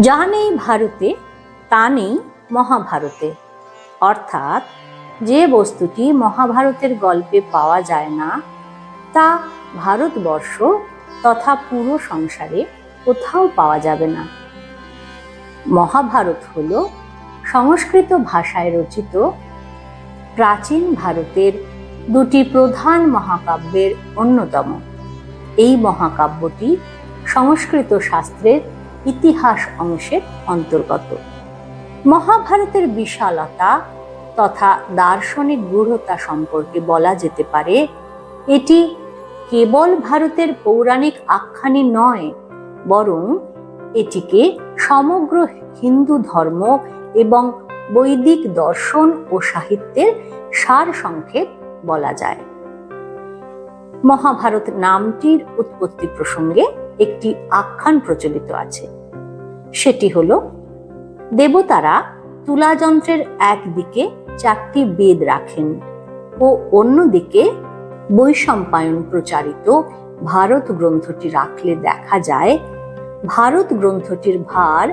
যা নেই ভারতে তা নেই মহাভারতে। অর্থাৎ, যে বস্তুটি মহাভারতের গল্পে পাওয়া যায় না, তা ভারতবর্ষ তথা পুরো সংসারে কোথাও পাওয়া যাবে না। মহাভারত হল সংস্কৃত ভাষায় রচিত প্রাচীন ভারতের দুটি প্রধান মহাকাব্যের অন্যতম। এই মহাকাব্যটি সংস্কৃত শাস্ত্রের ইতিহাস অংশের অন্তর্গত। মহাভারতের বিশালতা তথা দার্শনিক গূঢ়তা সম্পর্কে বলা যেতে পারে, এটি কেবল ভারতের পৌরাণিক আখ্যানই নয়, বরং এটিকে সমগ্র হিন্দু ধর্ম এবং বৈদিক দর্শন ও সাহিত্যের সার সংক্ষেপ বলা যায়। মহাভারত নামটির উৎপত্তি প্রসঙ্গে একটি আখ্যান প্রচলিত আছে। সেটি হল, দেবতারা তুলাযন্ত্রের একদিকে চারটি বেদ রাখেন ও অন্যদিকে বৈশম্পায়ন প্রচারিত ভারত গ্রন্থটি রাখলে দেখা যায়, ভারত গ্রন্থটির ভার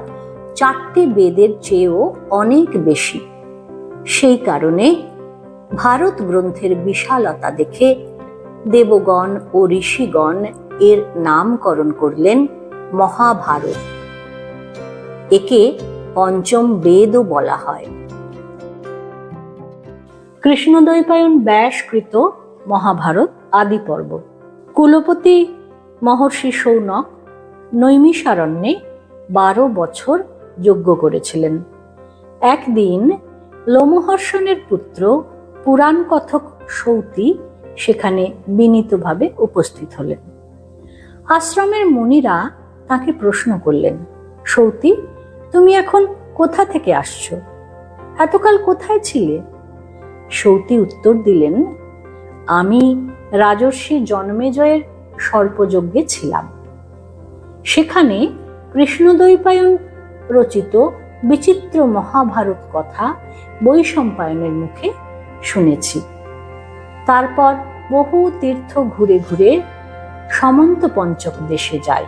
চারটি বেদের চেয়েও অনেক বেশি। সেই কারণে ভারত গ্রন্থের বিশালতা দেখে দেবগণ ও ঋষিগণ এর নামকরণ করলেন মহাভারত। একে পঞ্চম বেদও বলা হয়। কৃষ্ণদ্বৈপায়ন ব্যাসকৃত মহাভারত আদি পর্ব কুলপতি মহর্ষি সৌনক নৈমিষারণ্যে বারো বছর যজ্ঞ করেছিলেন। একদিন লোমহর্ষণের পুত্র পুরাণ কথক সৌতি সেখানে বিনীতভাবে উপস্থিত হলেন। আশ্রমের মুনিরা তাকে প্রশ্ন করলেন, সৌতি, তুমি এখন কোথা থেকে আসছো? এতকাল কোথায় ছিলে? সৌতি উত্তর দিলেন, আমি রাজর্ষি জন্মেজয়ের সর্পযজ্ঞে ছিলাম। সেখানে কৃষ্ণদ্বৈপায়ন রচিত বিচিত্র মহাভারত কথা বৈশম্পায়নের মুখে শুনেছি। তারপর বহু তীর্থ ঘুরে ঘুরে সমন্ত পঞ্চক দেশে যাই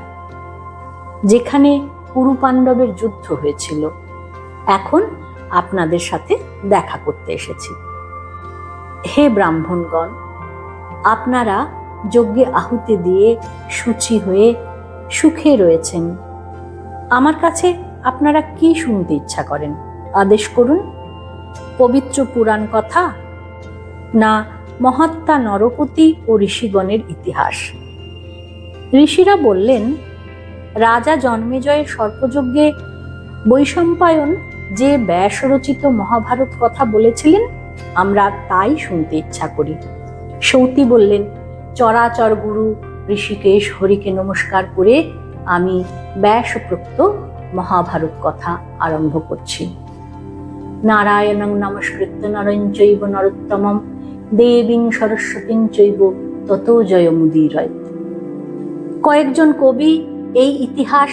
যেখানে কুরু পাণ্ডবের যুদ্ধ হয়েছিল। এখন আপনাদের সাথে দেখা করতে এসেছি। হে ব্রাহ্মণগণ, আপনারা যজ্ঞে আহুতি দিয়ে সূচি হয়ে সুখে রয়েছেন। আমার কাছে আপনারা কি শুনতে ইচ্ছা করেন? আদেশ করুন, পবিত্র পুরাণ কথা না মহাত্মা নরপতি ও ঋষিগণের ইতিহাস। ঋষিরা বললেন, রাজা জন্মেজয়ের সর্পযজ্ঞে বৈশম্পায়ন যে ব্যাস রচিত মহাভারত কথা বলেছিলেন, আমরা তাই শুনতে ইচ্ছা করি। সৌতি বললেন, চরাচর গুরু ঋষিকেশ হরিকে নমস্কার করে আমি ব্যাসপ্রোক্ত মহাভারত কথা আরম্ভ করছি। নারায়ণং নমস্কৃত্য নরঞ্চৈব চৈব নরোত্তমম দেবীং সরস্বতীং চৈব তত জয় মুদিরয় কয়েকজন কবি এই ইতিহাস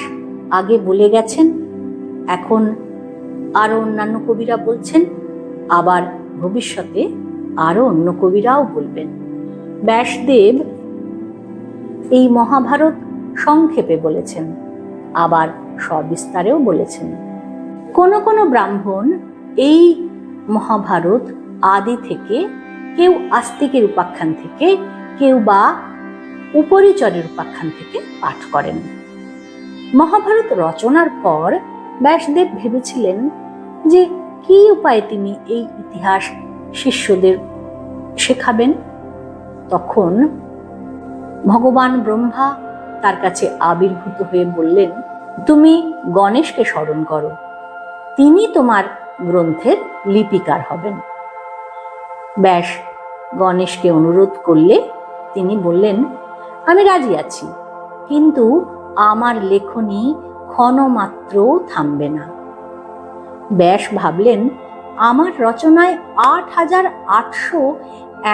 আগে বলে গেছেন, এখন আরও অন্যান্য কবিরা বলছেন, আবার ভবিষ্যতে আরও অন্য কবিরাও বলবেন। ব্যাসদেব এই মহাভারত সংক্ষেপে বলেছেন, আবার সবিস্তারেও বলেছেন। কোন কোনো ব্রাহ্মণ এই মহাভারত আদি থেকে কেউ আস্তিকের উপাখ্যান থেকে, কেউ বা উপরিচরের উপাখ্যান থেকে পাঠ করেন। মহাভারত রচনার পর ব্যাসদেব ভেবেছিলেন যে কি উপায়ে তিনি এই ইতিহাস শিষ্যদের শেখাবেন। তখন ভগবান ব্রহ্মা তার কাছে আবির্ভূত হয়ে বললেন, তুমি গণেশকে স্মরণ করো। তিনি তোমার গ্রন্থের লিপিকার হবেন। ব্যাস গণেশকে অনুরোধ করলে তিনি বললেন, আমি রাজি আছি, কিন্তু আমার লেখনী ক্ষণমাত্রও থামবে না। ব্যাস ভাবলেন, আমার রচনায় আট হাজার আটশো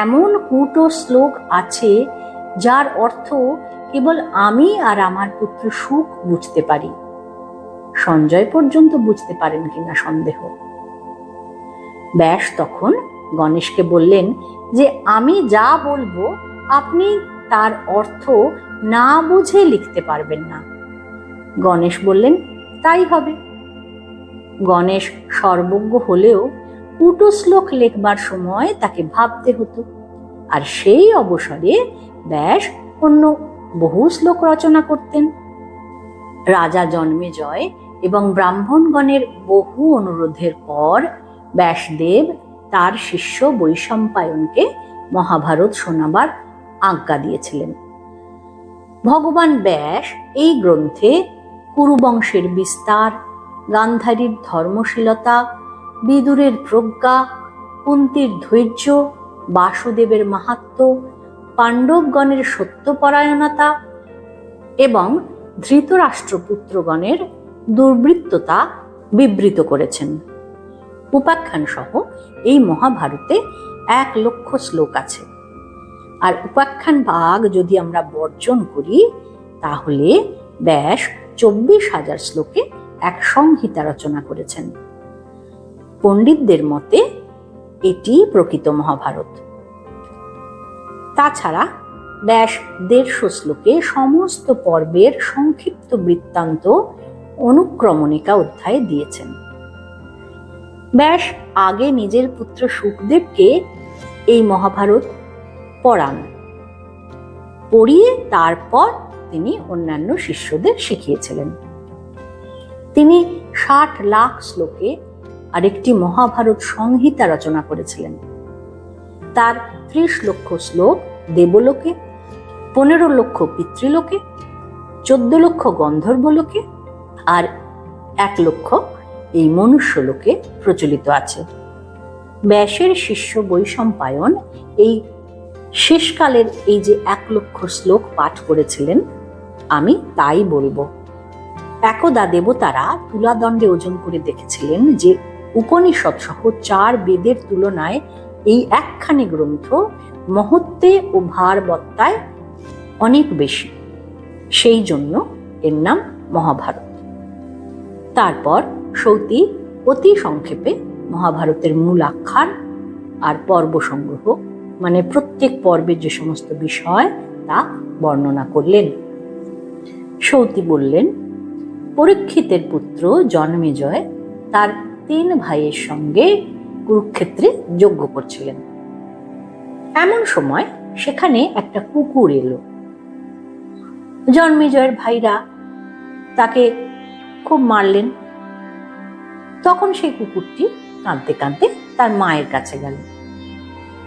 এমন কুটো শ্লোক আছে, যার অর্থ কেবল আমি আর আমার পুত্র সুখ বুঝতে পারি। সঞ্জয় পর্যন্ত বুঝতে পারেন কিনা সন্দেহ। ব্যাস তখন গণেশকে বললেন যে আমি যা বলব, আপনি তার অর্থ না বুঝে লিখতে পারবেন না। গণেশ বললেন, তাই হবে। গণেশ সর্বজ্ঞ হলেও কুটো শ্লোক লেখবার সময় তাকে ভাবতে হতো। আর সেই অবসরে ব্যাস অন্য বহু শ্লোক রচনা করতেন। রাজা জন্মে জয় এবং ব্রাহ্মণগণের বহু অনুরোধের পর ব্যাসদেব তার শিষ্য বৈশম্পায়নকে মহাভারত শোনাবার আজ্ঞা দিয়েছিলেন। ভগবান ব্যাস এই গ্রন্থে কুরুবংশের বিস্তার, গান্ধারীর ধর্মশীলতা, বিদুরের প্রজ্ঞা, কুন্তির ধৈর্য, বাসুদেবের মাহাত্ম, পাণ্ডবগণের সত্যপরায়ণতা এবং ধৃতরাষ্ট্রপুত্রগণের দুর্বৃত্ততা বিবৃত করেছেন। উপাখ্যান সহ এই মহাভারতে এক লক্ষ শ্লোক আছে। আর উপাখ্যান ভাগ যদি আমরা বর্জন করি, তাহলে ব্যাস চব্বিশ হাজার শ্লোকে এক সংহিতা রচনা করেছেন। পণ্ডিতদের মতে এটি প্রকৃত মহাভারত। তাছাড়া ব্যাস দেড়শো শ্লোকে সমস্ত পর্বের সংক্ষিপ্ত বৃত্তান্ত অনুক্রমণিকা অধ্যায়ে দিয়েছেন। ব্যাস, আগে নিজের পুত্র সুখদেবকে এই মহাভারত পড়ান। পড়িয়ে তারপর তিনি অন্যান্য শিষ্যদের শিখিয়েছিলেন। তিনি ষাট লাখ শ্লোকে আরেকটি মহাভারত সংহিতা রচনা করেছিলেন। তার ত্রিশ লক্ষ শ্লোক দেবলোকে, পনেরো লক্ষ পিতৃলোকে, চোদ্দ লক্ষ গন্ধর্বলোকে আর এক লক্ষ এই মনুষ্যলোকে প্রচলিত আছে। ব্যাসের শিষ্য বৈশম্পায়ন এই শেষকালের এই যে এক লক্ষ শ্লোক পাঠ করেছিলেন, আমি তাই বলব। একদা দেবতারা তুলাদণ্ডে ওজন করে দেখেছিলেন যে উপনিষদ সহ চার বেদের তুলনায় এই একখানি গ্রন্থ মহত্বে ও ভারবত্তায় অনেক বেশি। সেই জন্য এর নাম মহাভারত। তারপর সৌতি অতি সংক্ষেপে মহাভারতের মূল আখ্যান আর পর্ব সংগ্রহ মানে প্রত্যেক পর্বের যে সমস্ত বিষয় তা বর্ণনা করলেন। সৌতি বললেন, পরীক্ষিতের পুত্র জন্মেজয় তার তিন ভাইয়ের সঙ্গে কুরুক্ষেত্রে যজ্ঞ করছিলেন। এমন সময় সেখানে একটা কুকুর এলো। জন্মেজয়ের ভাইরা তাকে খুব মারলেন। তখন সেই কুকুরটি কাঁদতে কাঁদতে তার মায়ের কাছে গেল।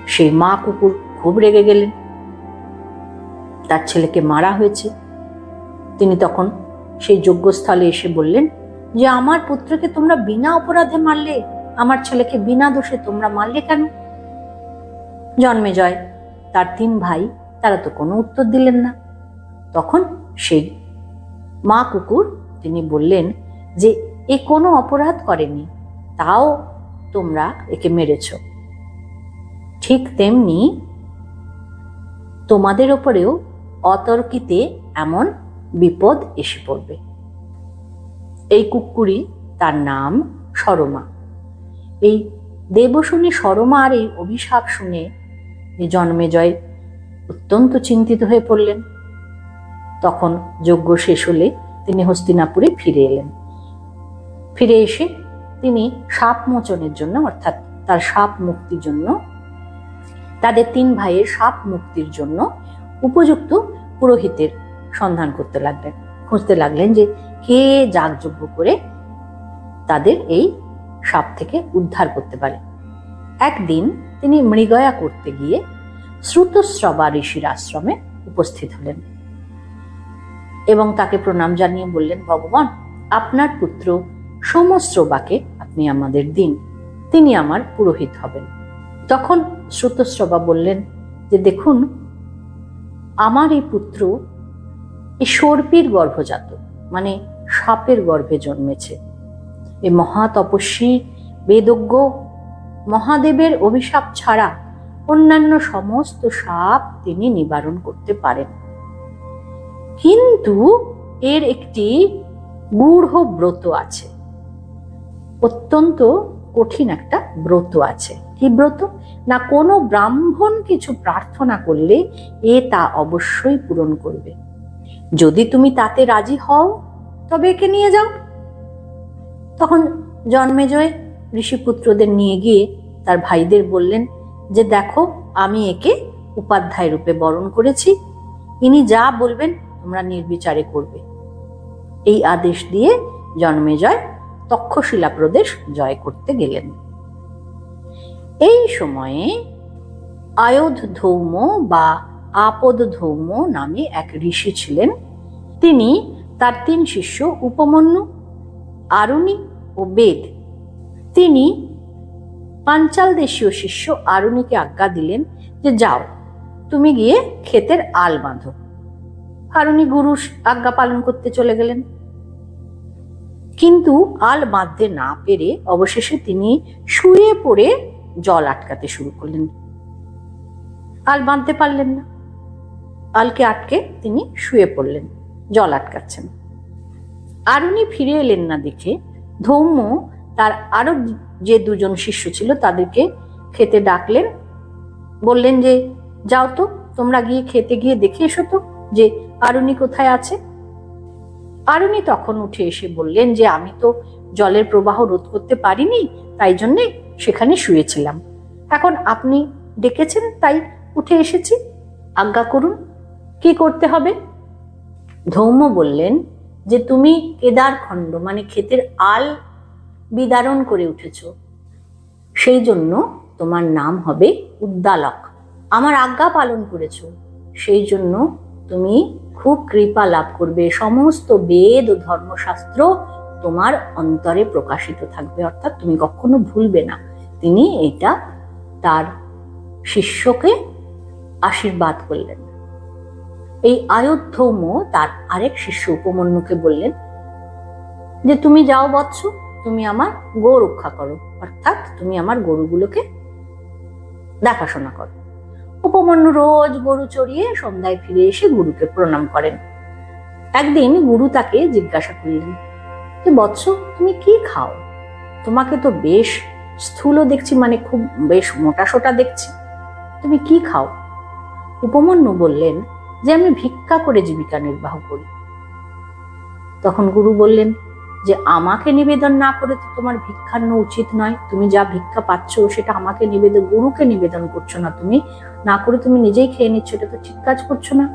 সেই মা কুকুর খুব রেগে গেলেন। তার ছেলেকে মারা হয়েছে। তিনি তখন সেই যজ্ঞস্থলে এসে বললেন যে, আমার পুত্রকে তোমরা বিনা অপরাধে মারলে, আমার ছেলেকে বিনা দোষে তোমরা মারলে কেন? জন্মে জয়, তার তিন ভাই, তারা তো কোনো উত্তর দিলেন না। তখন সেই মা কুকুর, তিনি বললেন যে এ কোনো অপরাধ করেনি। তাও তোমরা একে মেরেছ। ঠিক তেমনি তোমাদের ওপরেও অতর্কিতে এমন বিপদ এসে পড়বে। এই কুকুরি তার নাম সরমা এই দেবশুনি সরমার এই অভিশাপ শুনে জন্মেজয় অত্যন্ত চিন্তিত হয়ে পড়লেন। তখন যজ্ঞ শেষ হলে তিনি হস্তিনাপুরে ফিরে এলেন। ফিরে এসে তিনি সাপ মোচনের জন্য, অর্থাৎ তার সাপ মুক্তির জন্য, তাদের তিন ভাইয়ের সাপ মুক্তির জন্য উপযুক্ত পুরোহিতের সন্ধান করতে লাগলেন। খুঁজতে লাগলেন যে, কে যাগযজ্ঞ করে তাদের এই সাপ থেকে উদ্ধার করতে পারে। একদিন তিনি মৃগয়া করতে গিয়ে শ্রুতশ্রবা ঋষির আশ্রমে উপস্থিত হলেন এবং তাকে প্রণাম জানিয়ে বললেন, ভগবান, আপনার পুত্র সমস্রবাকে আপনি আমাদের দিন। তিনি আমার পুরোহিত হবেন। তখন শ্রুতশ্রবা বললেন, যে দেখুন, আমার এই পুত্র এই সর্পির গর্ভজাত মানে সাপের গর্ভে জন্মেছে। এই মহা তপস্বী বেদজ্ঞ, মহাদেবের অভিশাপ ছাড়া অন্যান্য সমস্ত সাপ তিনি নিবারণ করতে পারেন। কিন্তু এর একটি গূঢ় ব্রত আছে। অত্যন্ত কঠিন একটা ব্রত আছে। কি ব্রত? না, কোনো ব্রাহ্মণ কিছু প্রার্থনা করলে এ তা অবশ্যই পূরণ করবে। যদি তুমি তাতে রাজি হও, তবে একে নিয়ে যাও। তখন জন্মেজয় ঋষিপুত্রদের নিয়ে গিয়ে তার ভাইদের বললেন যে, দেখো, আমি একে উপাধ্যায় রূপে বরণ করেছি। ইনি যা বলবেন তোমরা নির্বিচারে করবে। এই আদেশ দিয়ে জন্মেজয় তক্ষশিলা প্রদেশ জয় করতে গেলেন। এই সময়ে আয়োধ ধৌম বা আপদ ধৌম নামে এক ঋষি ছিলেন। তিনি তার তিন শিষ্য উপমন্যু, আরুণি ও বেদ। তিনি পাঞ্চাল দেশীয় শিষ্য আরুণিকে আজ্ঞা দিলেন যে, যাও, তুমি গিয়ে ক্ষেতের আল বাঁধো। আরুণি গুরু আজ্ঞা পালন করতে চলে গেলেন। কিন্তু আল বাঁধতে না পেরে অবশেষে তিনি শুয়ে পড়ে জল আটকাতে শুরু করলেন। আল বাঁধতে পারলেন না। আলকে আটকে তিনি শুয়ে পড়লেন, জল আটকাচ্ছেন। আর উনি ফিরে এলেন না দেখে ধৌম্য তার আরও যে দুজন শিষ্য ছিল তাদেরকে খেতে ডাকলেন, বললেন যে, যাও তো, তোমরা গিয়ে খেতে গিয়ে দেখে এসো তো যে আরুণি কোথায় আছে? আরুণি তখন উঠে এসে বললেন যে, আমি তো জলের প্রবাহ রোধ করতে পারিনি, তাই জন্যে সেখানে শুয়েছিলাম। এখন আপনি ডেকেছেন, তাই উঠে এসেছি। আজ্ঞা করুন, কি করতে হবে? ধৌম্য বললেন যে, তুমি কেদার খণ্ড মানে ক্ষেতের আল বিদারণ করে উঠেছ। সেই জন্য তোমার নাম হবে উদ্দালক। আমার আজ্ঞা পালন করেছ। সেই জন্য তুমি খুব কৃপা লাভ করবে। সমস্ত বেদ ও ধর্মশাস্ত্র তোমার অন্তরে প্রকাশিত থাকবে। অর্থাৎ তুমি কখনো ভুলবে না। তিনি এটা তার শিষ্যকে আশীর্বাদ করলেন। এই আয়োধ্যৌম তার আরেক শিষ্য উপমন্যুকে বললেন, যে তুমি যাও বৎস, তুমি আমার গো রক্ষা করো। অর্থাৎ তুমি আমার গরুগুলোকে দেখাশোনা করো। উপমন্যু রোজ গরু চড়িয়ে সন্ধ্যায় ফিরে এসে গুরুকে প্রণাম করেন। একদিন গুরু তাকে জিজ্ঞাসা করলেন যে বৎস, তুমি কি খাও? তোমাকে তো বেশ স্থূল দেখছি মানে খুব বেশ মোটা সোটা দেখছি। তুমি কি খাও? উপমন্যু বললেন, যে আমি ভিক্ষা করে জীবিকা নির্বাহ করি। তখন গুরু বললেন যে আমাকে নিবেদন না করে তো তোমার ভিক্ষান্ন উচিত নয়। তুমি যা ভিক্ষা পাচ্ছ সেটা আমাকে নিবেদন, গুরুকে নিবেদন করছ না তুমি। না করে তুমি নিজেই খেয়ে নিচ্ছ, এটা তো ঠিক কাজ করছ না।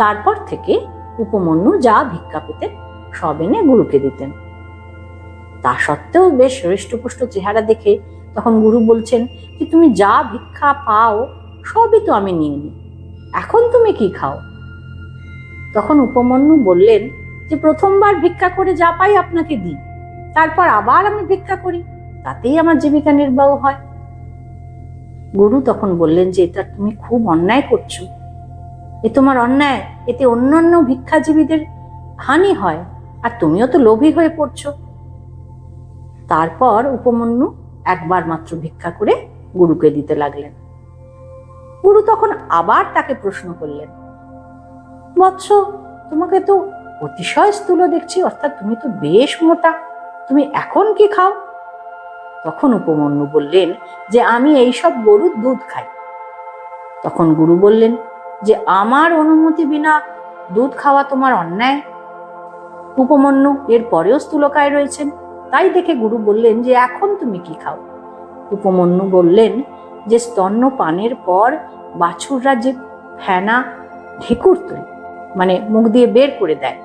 তারপর থেকে উপমন্যু যা ভিক্ষা পেতেন, সব এনে গুরুকে দিতেন। তা সত্ত্বেও বেশ হৃষ্টপুষ্ট চেহারা দেখে তখন গুরু বলছেন যে, তুমি যা ভিক্ষা পাও, সবই তো আমি নিয়ে নিই এখন তুমি কি খাও? তখন উপমন্যু বললেন যে প্রথমবার ভিক্ষা করে যা পাই আপনাকে দিই। তারপর আবার আমি ভিক্ষা করি, তাতেই আমার জীবিকা নির্বাহ হয়। গুরু তখন বললেন যে, এটা তুমি খুব অন্যায় করছ। এ তোমার অন্যায়, এতে অন্যান্য ভিক্ষাজীবীদের হানি হয়, আর তুমিও তো লোভী হয়ে পড়ছো। তারপর উপমন্যু একবার মাত্র ভিক্ষা করে গুরুকে দিতে লাগলেন। গুরু তখন আবার তাকে প্রশ্ন করলেন, বৎস, তোমাকে তো অতিশয় স্থূল দেখছি, অর্থাৎ তুমি তো বেশ মোটা। তুমি এখন কি খাও? তখন উপমন্যু বললেন যে, আমি এইসব গরুর দুধ খাই। তখন গুরু বললেন যে, আমার অনুমতি বিনা দুধ খাওয়া তোমার অন্যায়। উপমন্যু এর পরেও স্থূলকায় রয়েছেন। তাই দেখে গুরু বললেন যে, এখন তুমি কি খাও? উপমন্যু বললেন যে স্তন্য পানের পর বাছুররা যে ফেনা ঢেকুর তোলে মানে মুখ দিয়ে বের করে দেয়।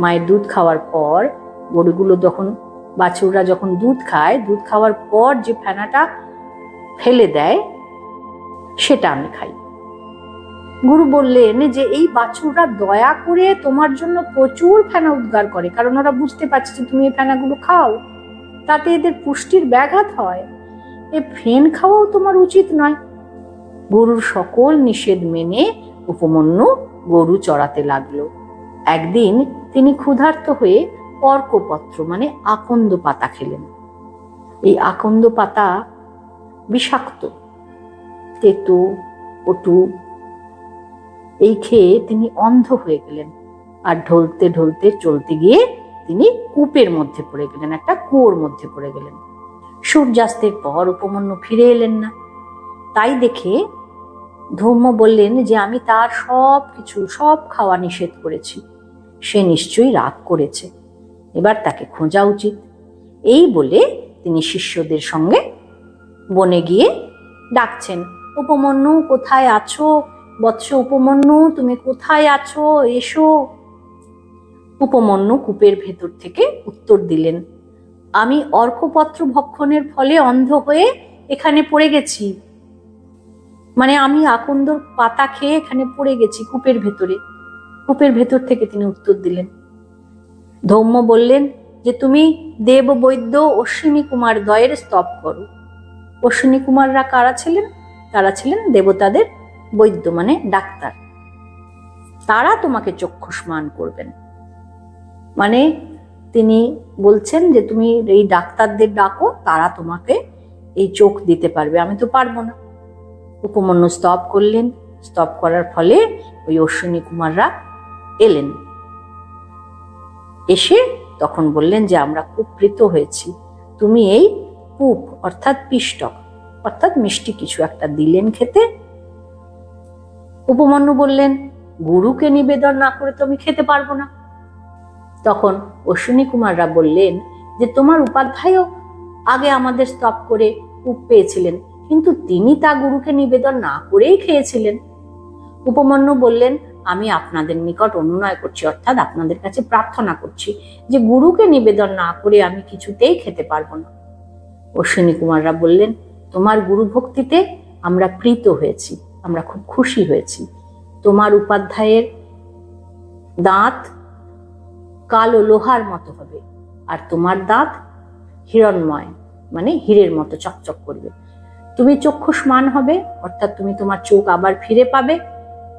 মায়ের দুধ খাওয়ার পর গরুগুলো যখন, বাছুররা যখন দুধ খায়, দুধ খাওয়ার পর যে ফেনাটা ফেলে দেয়, সেটা আমি খাই। গুরু বললেন যে এই বাছুররা দয়া করে তোমার জন্য প্রচুর ফেনা উদ্গার করে, কারণ ওরা বুঝতে পারছে যে তুমি এই ফেনাগুলো খাও। তাতে এদের পুষ্টির ব্যাঘাত হয়। এ ফেন খাওয়াও তোমার উচিত নয়। গরুর সকল নিষেধ মেনে, উপমন্যু গরু চড়াতে লাগল। একদিন তিনি ক্ষুধার্ত হয়ে অর্কপত্র মানে আকন্দ পাতা খেলেন। এই আকন্দ পাতা বিষাক্ত, তেতো পটু এই খেয়ে তিনি অন্ধ হয়ে গেলেন আর ঢলতে ঢলতে চলতে গিয়ে তিনি কূপের মধ্যে পড়ে গেলেন, একটা কুয়োর মধ্যে পড়ে গেলেন। সূর্যাস্তের পর উপমন্য ফিরে এলেন না। তাই দেখে ধর্ম বললেন যে আমি তার সব কিছু, সব খাওয়া নিষেধ করেছি। সে নিশ্চয়ই রাগ করেছে। এবার তাকে খোঁজা উচিত। এই বলে তিনি শিষ্যদের সঙ্গে বনে গিয়ে ডাকছেন, উপমন্যু, কোথায় আছো? বৎস উপমন্যু, তুমি কোথায় আছো? এসো। উপমন্যু কূপের ভেতর থেকে উত্তর দিলেন, আমি অর্কপত্র ভক্ষণের ফলে অন্ধ হয়ে এখানে পড়ে গেছি। মানে আমি আকন্দর পাতা খেয়ে এখানে পড়ে গেছি কূপের ভেতরে। কূপের ভেতর থেকে তিনি উত্তর দিলেন, ধৌম্য বললেন যে তুমি দেব, বৈদ্য, অশ্বিনী কুমার দ্বয়ের স্তব করো। অশ্বিনী কুমাররা কারা ছিলেন? তারা ছিলেন দেবতাদের বৈদ্য মানে ডাক্তার। তারা তোমাকে চক্ষুষ্মান করবেন। মানে তিনি বলছেন যে তুমি এই ডাক্তারদের ডাকো, তারা তোমাকে এই চোখ দিতে পারবে। আমি তো পারব না। উপমন্যু স্তব করলেন। স্তব করার ফলে ওই অশ্বিনী কুমাররা এলেন। এসে তখন বললেন যে, আমরা খুব প্রীত হয়েছি। তুমি এই পুপ, অর্থাৎ পিষ্টক, অর্থাৎ মিষ্টি কিছু একটা দিলেন খেতে? উপমন্যু বললেন, গুরুকে নিবেদন না করে তো আমি খেতে পারব না। তখন অশ্বিনী কুমাররা বললেন যে, তোমার উপাধ্যায়ও আগে আমাদের স্তব করে কূপ পেয়েছিলেন। কিন্তু তিনি তা গুরুকে নিবেদন না করেই খেয়েছিলেন। উপমন্যু বললেন, আমি আপনাদের নিকট অনুনয় করছি, অর্থাৎ আপনাদের কাছে প্রার্থনা করছি যে গুরুকে নিবেদন না করে আমি কিছুতেই খেতে পারব না। অশ্বিনী কুমাররা বললেন, তোমার গুরু ভক্তিতে আমরা প্রীত হয়েছি, আমরা খুব খুশি হয়েছি। তোমার উপাধ্যায়ের দাঁত কালো লোহার মতো হবে, আর তোমার দাঁত হিরণময় মানে হীরের মতো চকচক করবে। তুমি চক্ষুষ্মান হবে, অর্থাৎ তুমি তোমার চোখ আবার ফিরে পাবে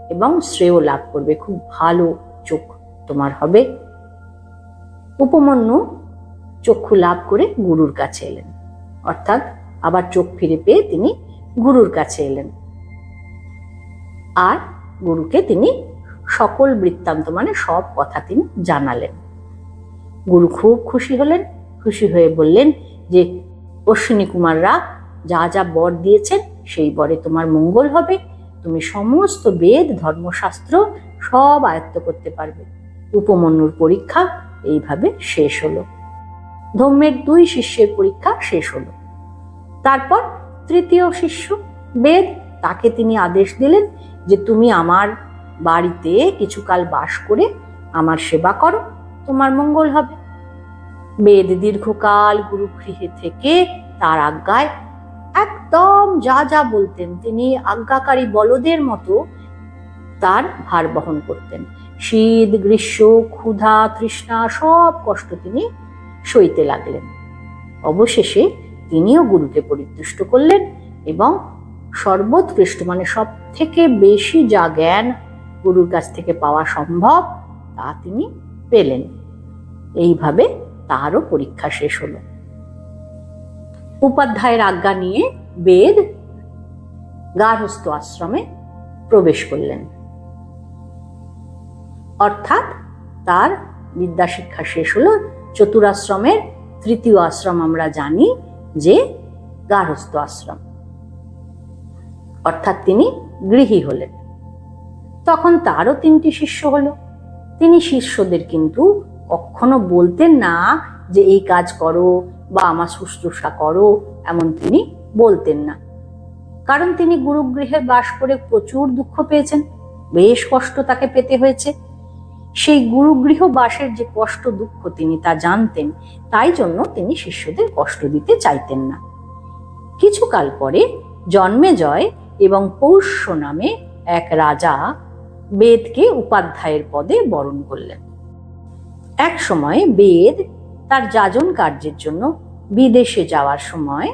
এবং শ্রেয় লাভ করবে। খুব ভালো চোখ তোমার হবে। উপমন্যু চক্ষু লাভ করে গুরুর কাছে এলেন। অর্থাৎ আবার চোখ ফিরে পেয়ে তিনি গুরুর কাছে এলেন। আর গুরুকে তিনি সকল বৃত্তান্ত মানে সব কথা তিনি জানালেন। গুরু খুব খুশি হলেন, খুশি হয়ে বললেন যে অশ্বিনী কুমাররা যা যা বর দিয়েছেন, সেই বরে তোমার মঙ্গল হবে। তুমি সমস্ত বেদ, ধর্মশাস্ত্র সব আয়ত্ত করতে পারবে। উপমন্যুর পরীক্ষা এইভাবে শেষ হলো। ধম্মের দুই শিষ্যের পরীক্ষা শেষ হলো। তারপর তৃতীয় শিষ্য, বেদ, তাকে তিনি আদেশ দিলেন যে তুমি আমার বাড়িতে কিছুকাল বাস করে আমার সেবা করো, তোমার মঙ্গল হবে। বেদ দীর্ঘকাল গুরুগৃহে থেকে তার আজ্ঞায় একদম যা যা বলতেন, তিনি আজ্ঞাকারী বলদের মতো তার ভার বহন করতেন। শীত, গ্রীষ্ম, ক্ষুধা, তৃষ্ণা, সব কষ্ট তিনি সইতে লাগলেন। অবশেষে তিনিও গুরুকে পরিতুষ্ট করলেন এবং সর্বোৎকৃষ্ট মানে সব থেকে বেশি যা জ্ঞান গুরুর কাছ থেকে পাওয়া সম্ভব, তা তিনি পেলেন। এইভাবে তারও পরীক্ষা শেষ হলো। উপাধ্যায়ের আজ্ঞা নিয়ে বেদ গার্হস্থ আশ্রমে প্রবেশ করলেন। অর্থাৎ তার বিদ্যাশিক্ষা শেষ হলো। চতুরাশ্রমের তৃতীয় আশ্রম আমরা জানি যে গার্হস্থ আশ্রম। অর্থাৎ তিনি গৃহী হলেন। তখন তারও তিনটি শিষ্য হলো। তিনি শিষ্যদের কিন্তু কখনো বলতেন না যে এই কাজ করো বা আমার শুশ্রূষা করো, এমন তিনি বলতেন না। কারণ তিনি গুরুগৃহে বাস করে প্রচুর দুঃখ পেয়েছেন, বেশ কষ্ট তাকে পেতে হয়েছে। সেই গুরুগৃহ বাসের যে কষ্ট দুঃখ তিনি তা জানতেন, তাই জন্য তিনি শিষ্যদের কষ্ট দিতে চাইতেন না। কিছুকাল পরে জন্মেজয় এবং পৌষ্য নামে এক রাজা বেদকে উপাধ্যায়ের পদে বরণ করলেন। এক সময় বেদ তার যাজন কার্যের জন্য বিদেশে যাওয়ার সময়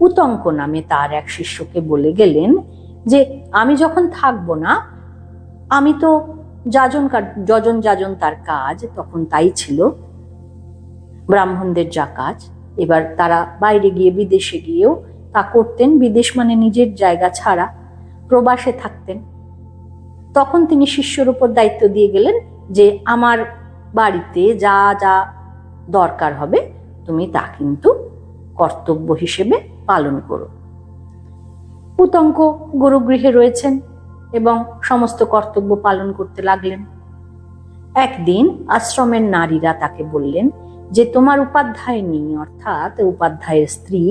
উতঙ্ক নামে তার এক শিষ্যকে বলে গেলেন যে, আমি যখন থাকব না, আমি তো যাজন যজন যাজন তার কাজ, তখন তাই ছিল। ব্রাহ্মণদের যা কাজ, এবার তারা বাইরে গিয়ে বিদেশে গিয়েও তা করতেন। বিদেশ মানে নিজের জায়গা ছাড়া প্রবাসে থাকতেন। তখন তিনি শিষ্যর উপর দায়িত্ব দিয়ে গেলেন যে, আমার বাড়িতে যা যা দরকার হবে, তুমি তা কিন্তু কর্তব্য হিসেবে পালন করো। উতঙ্ক গুরুগৃহে রয়েছেন এবং সমস্ত কর্তব্য পালন করতে লাগলেন। একদিন আশ্রমের নারীরা তাকে বললেন যে, তোমার উপাধ্যায় নেই, অর্থাৎ উপাধ্যায়ের স্ত্রী,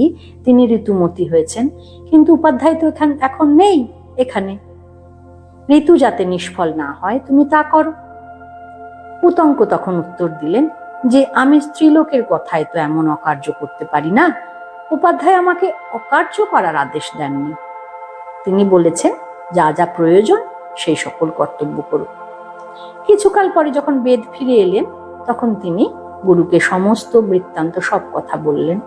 তিনি ঋতুমতী হয়েছেন, কিন্তু উপাধ্যায় তো এখান, এখন নেই, এখানে। ঋতু যাতে নিষ্ফল না হয়, তুমি তা করো। উতঙ্ক তখন উত্তর দিলেন যে আমি স্ত্রীলোকের কথায় তো এমন অকার্য করতে পারি না। উপাধ্যায় আমাকে অকার্য করার আদেশ দেননি। তিনি বলেছেন, যা যা প্রয়োজন, সেই সকল কর্তব্য করুক কিছুকাল পরে যখন বেদ ফিরে এলেন, তখন তিনি গুরুকে সমস্ত বৃত্তান্ত সব কথা বললেন।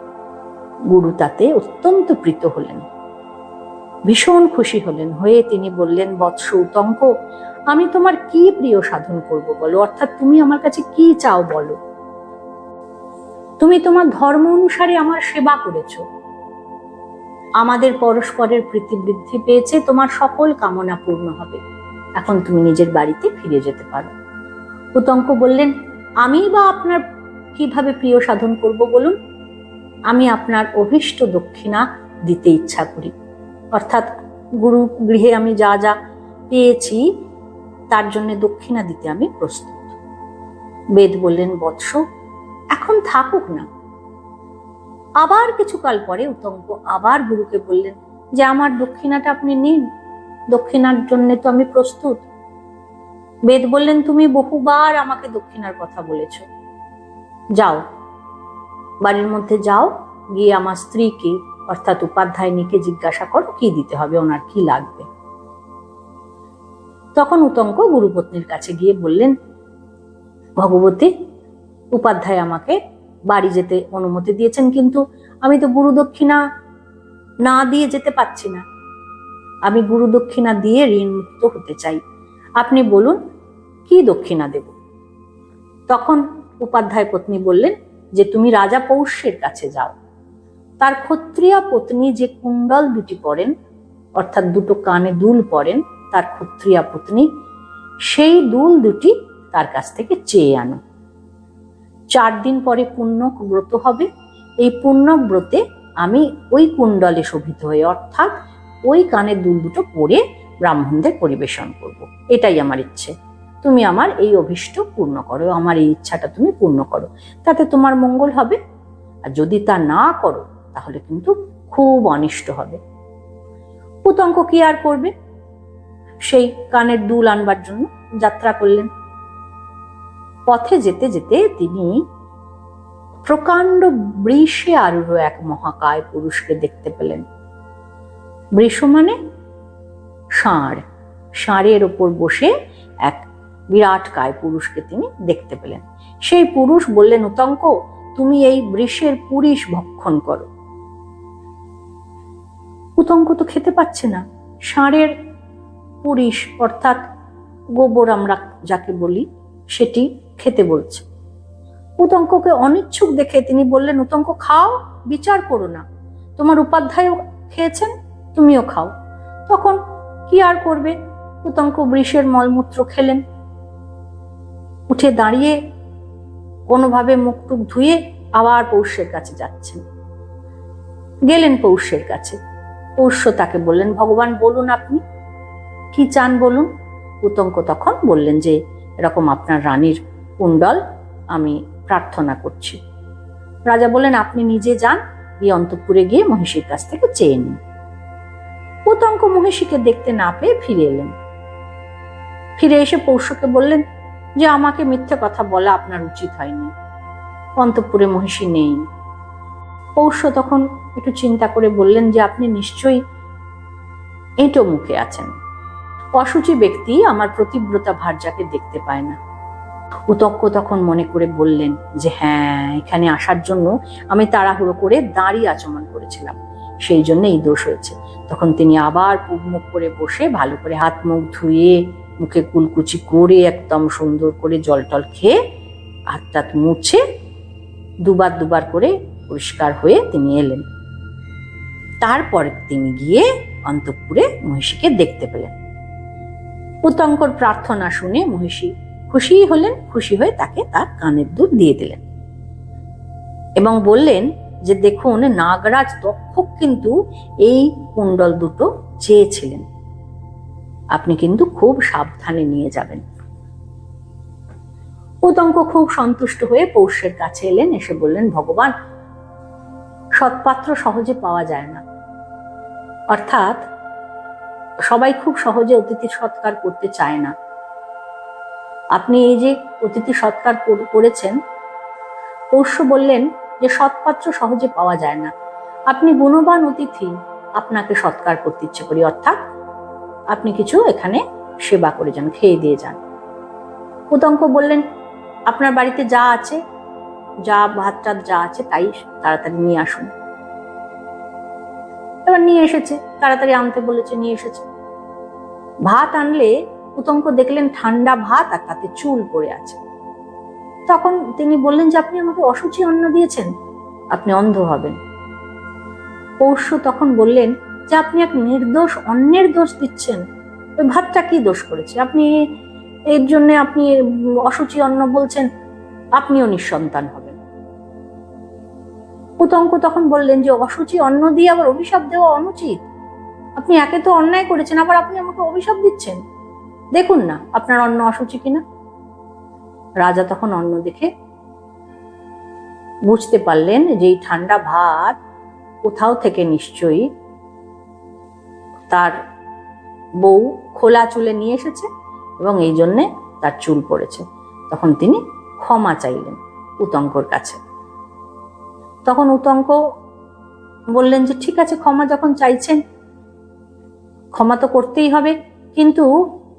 গুরু তাতে অত্যন্ত প্রীত হলেন। ভীষণ খুশি হলেন। হয়ে তিনি বললেন, বৎস উতঙ্ক, আমি তোমার কি প্রিয় সাধন করব বলো? অর্থাৎ তুমি আমার কাছে কি চাও বলো? তুমি তোমার ধর্ম অনুসারে আমার সেবা করেছ। আমাদের পরস্পরের প্রীতি বৃদ্ধি পেয়েছে, তোমার সকল কামনা পূর্ণ হবে। এখন তুমি নিজের বাড়িতে ফিরে যেতে পারো। উতঙ্ক বললেন আমি বা আপনার কীভাবে প্রিয় সাধন করব বলুন? আমি আপনার অভীষ্ট দক্ষিণা দিতে ইচ্ছা করি। অর্থাৎ গুরু গৃহে আমি যা যা পেয়েছি, তার জন্য দক্ষিণা দিতে আমি প্রস্তুত। বেদ বললেন, বৎস এখন থাকুক না। আবার কিছুকাল পরে উতঙ্ক আবার গুরুকে বললেন যে, আমার দক্ষিণাটা আপনি নিন। দক্ষিণার জন্য তো আমি প্রস্তুত। বেদ বললেন, তুমি বহুবার আমাকে দক্ষিণার কথা বলেছ। যাও। বাড়ির মধ্যে যাও। গিয়ে আমার স্ত্রীকে, অর্থাৎ উপাধ্যায়নীকে জিজ্ঞাসা করো, কি দিতে হবে, ওনার কি লাগবে? তখন উতঙ্ক গুরুপত্নীর কাছে গিয়ে বললেন, ভগবতী উপাধ্যায় আমাকে বাড়ি যেতে অনুমতি দিয়েছেন কিন্তু আমি তো গুরু দক্ষিণা না দিয়ে যেতে পারছি না। আমি গুরু দক্ষিণা দিয়ে ঋণ মুক্ত হতে চাই। আপনি বলুন, কি দক্ষিণা দেব? তখন উপাধ্যায় পত্নী বললেন যে তুমি রাজা পৌষ্যের কাছে যাও। তার ক্ষত্রিয়া পত্নী যে কুণ্ডল দুটি পরেন, অর্থাৎ দুটো কানে দুল পরেন, তার ক্ষত্রিয়া পত্নী সেই দুল দুটি তার কাছ থেকে চেয়ে আনো চার দিন পরে পূর্ণ ব্রত হবে। এই পূর্ণ ব্রতে আমি ওই কুণ্ডলে শোভিত হয়ে, অর্থাৎ ওই কানের দুল দুটো পরে ব্রাহ্মণদের পরিবেশন করব। এটাই আমার ইচ্ছে। তুমি আমার এই অভিষ্ট পূর্ণ করো, আমার এই ইচ্ছাটা তুমি পূর্ণ করো। তাতে তোমার মঙ্গল হবে। আর যদি তা না করো, তাহলে কিন্তু খুব অনিষ্ট হবে। পুতঙ্ক কি আর করবে? সেই কানের দুল আনবার জন্য যাত্রা করলেন। পথে যেতে যেতে তিনি প্রকাণ্ড বৃষে আরূঢ় এক মহাকায় পুরুষকে দেখতে পেলেন। বৃষ মানে ষাঁড়। ষাঁড়ের ওপর বসে এক বিরাট কায় পুরুষকে তিনি দেখতে পেলেন। সেই পুরুষ বললেন, উতঙ্ক, তুমি এই বৃষের পুরিশ ভক্ষণ করো। উতঙ্ক তো খেতে পাচ্ছে না। ষাঁড়ের পুরিশ অর্থাৎ গোবর আমরা যাকে বলি, সেটি খেতে বলছে। উতঙ্ককে অনিচ্ছুক দেখে তিনি বললেন, উতঙ্ক, খাও, বিচার করো না। তোমার উপাধ্যায়ও খেয়েছেন, তুমিও খাও। তখন কি আর করবে? উতঙ্ক বৃষের মলমূত্র খেলেন। উঠে দাঁড়িয়ে কোনোভাবে মুখ টুক ধুয়ে আবার পৌষ্যের কাছে যাচ্ছেন। গেলেন পৌষ্যের কাছে। পৌষ্য তাকে বললেন, ভগবান, বলুন আপনি। কি চান বলুন? উতঙ্ক তখন বললেন যে, এরকম আপনার রানীর কুণ্ডল, আমি প্রার্থনা করছি। রাজা বললেন, আপনি নিজে যান এই অন্তপুরে গিয়ে মহিষীর কাছ থেকে চেয়ে নিন। উতঙ্ক মহিষীকে দেখতে না পেয়ে ফিরে এলেন। ফিরে এসে পৌষ্যকে বললেন, যে আমাকে মিথ্যে কথা বলা আপনার উচিত হয়নি। অন্তপুরে মহিষী নেই। পৌষ্য তখন একটু চিন্তা করে বললেন, যে আপনি নিশ্চয়ই এঁটো মুখে আছেন। অসুচি ব্যক্তি আমার প্রতিব্রতা ভার্যাকে দেখতে পায় না। উতক্ষ তখন মনে করে বললেন যে হ্যাঁ এখানে আসার জন্য আমি তাড়াহুড়ো করে দাঁড়িয়ে আচমন করেছিলাম। সেই জন্য এই দোষ হয়েছে। তখন তিনি আবার পুব মুখ করে বসে ভালো করে হাত মুখ ধুয়ে, মুখে কুলকুচি করে একদম সুন্দর করে জল টল খেয়ে হাত টাত মুছে দুবার দুবার করে পরিষ্কার হয়ে তিনি এলেন। তারপর তিনি গিয়ে অন্তপুরে মহিষীকে দেখতে পেলেন। উতঙ্কর প্রার্থনা শুনে মহিষী খুশি হলেন, খুশি হয়ে তাকে তার কানের দুধ দিয়ে দিলেন। এবং বললেন যে, দেখুন, নাগরাজ তক্ষক কিন্তু এই কুণ্ডল দুটো চেয়েছিলেন। আপনি কিন্তু খুব সাবধানে নিয়ে যাবেন। উতঙ্ক খুব সন্তুষ্ট হয়ে পৌষ্যের কাছে এলেন, এসে বললেন, ভগবান, সৎপাত্র সহজে পাওয়া যায় না। অর্থাৎ সবাই খুব সহজে অতিথি সৎকার করতে চায় না। আপনি এই যে অতিথি সৎকার করেছেন পৌষ্য বললেন যে সৎপাত্র সহজে পাওয়া যায় না। আপনি গুণবান অতিথি, আপনাকে সৎকার করতে ইচ্ছে করি, অর্থাৎ আপনি কিছু এখানে সেবা করে যান, খেয়ে দিয়ে যান। উতঙ্ক বললেন, আপনার বাড়িতে যা আছে, যা ভাত টাত যা আছে, তাই তাড়াতাড়ি নিয়ে আসুন। এবার নিয়ে এসেছে, তাড়াতাড়ি আনতে বলেছে, নিয়ে এসেছে। ভাত আনলে উতঙ্ক দেখলেন ঠান্ডা ভাত আর তাতে চুল পড়ে আছে। তখন তিনি বললেন যে, আপনি আমাকে অসুচি অন্ন দিয়েছেন। আপনি অন্ধ হবেন। পৌষ্য তখন বললেন যে, আপনি এক নির্দোষ, অন্যের দোষ দিচ্ছেন। ওই ভাতটা কি দোষ করেছে? আপনি এর জন্য আপনি অসুচি অন্ন বলছেন, আপনিও নিঃসন্তান হবেন। উতঙ্ক তখন বললেন যে অসুচি অন্ন দিয়ে আবার অভিশাপ দেওয়া অনুচিত। আপনি একে তো অন্যায় করেছেন, আবার আপনি আমাকে অভিশাপ দিচ্ছেন? দেখুন না, আপনার অন্ন অসুচি কিনা? রাজা তখন অন্ন দেখে বুঝতে পারলেন যে এই ঠান্ডা ভাত কোথাও থেকে নিশ্চয়ই তার বউ খোলা চুলে নিয়ে এসেছে এবং এই জন্যে তার চুল পড়েছে। তখন তিনি ক্ষমা চাইলেন উতঙ্কর কাছে। তখন উতঙ্ক বললেন যে, ঠিক আছে, ক্ষমা যখন চাইছেন, ক্ষমা তো করতেই হবে, কিন্তু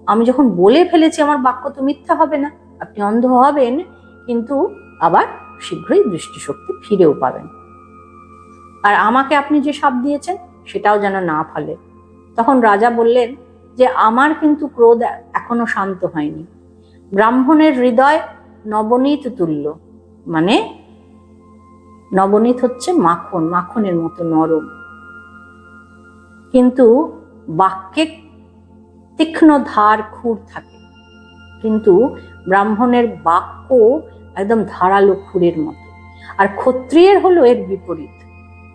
আমি যখন বলে ফেলেছি আমার বাক্য তো মিথ্যা হবে না, আপনি অন্ধ হবেন, কিন্তু আবার শীঘ্রই দৃষ্টিশক্তি ফিরেও পাবেন। আর আমাকে আপনি যে সাপ দিয়েছেন, সেটাও যেন না ফলে। তখন রাজা বললেন যে, আমার কিন্তু ক্রোধ এখনও শান্ত হয়নি। ব্রাহ্মণের হৃদয় নবনীত তুল্য। মানে নবনীত হচ্ছে মাখন, মাখনের মতো নরম। কিন্তু বাক্যে তীক্ষ্ণ ধার খুর থাকে। কিন্তু ব্রাহ্মণের বাক্য একদম ধারালো খুরের মতো। আর ক্ষত্রিয়ের হলো এর বিপরীত।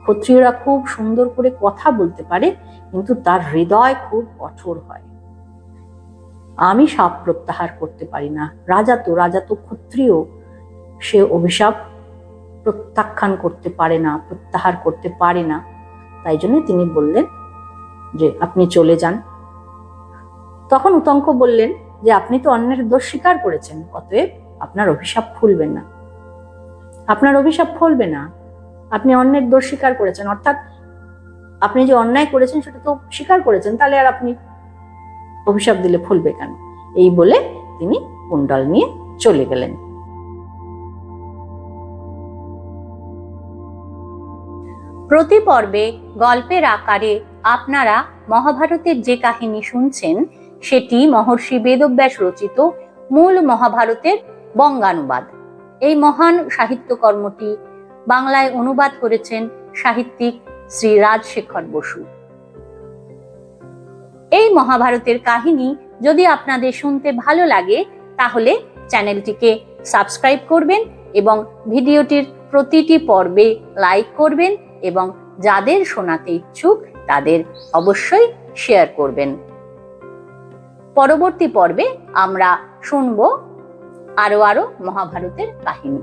ক্ষত্রিয়রা খুব সুন্দর করে কথা বলতে পারে, কিন্তু তার হৃদয় খুব কঠোর হয়। আমি সাপ প্রত্যাহার করতে পারি না। রাজা তো রাজা তো ক্ষত্রিয়। সে অভিশাপ প্রত্যাখ্যান করতে পারে না, প্রত্যাহার করতে পারে না। তাই জন্য তিনি বললেন যে, আপনি চলে যান। তখন উতঙ্ক বললেন যে আপনি তো অন্যের দোষ স্বীকার করেছেন, অতএব আপনার অভিশাপ ফুলবে না। আপনার অভিশাপ ফলবে না। আপনি অন্যের দোষ স্বীকার করেছেন, অর্থাৎ আপনি যে অন্যায় করেছেন সেটা তো স্বীকার করেছেন, তাহলে আর আপনি অভিশাপ দিলে ফলবে কেন? এই বলে তিনি কুণ্ডল নিয়ে চলে গেলেন। প্রতি পর্বে গল্পের আকারে আপনারা মহাভারতের যে কাহিনী শুনছেন সেটি মহর্ষি বেদব্যাস রচিত মূল মহাভারতের বঙ্গানুবাদ। এই মহান সাহিত্যকর্মটি বাংলায় অনুবাদ করেছেন সাহিত্যিক শ্রী রাজশেখর বসু। এই মহাভারতের কাহিনী যদি আপনাদের শুনতে ভালো লাগে, তাহলে চ্যানেলটিকে সাবস্ক্রাইব করবেন এবং ভিডিওটির প্রতিটি পর্বে লাইক করবেন এবং যাদের শোনাতে ইচ্ছুক, তাদের অবশ্যই শেয়ার করবেন। পরবর্তী পর্বে আমরা শুনব আরও আরও মহাভারতের কাহিনী।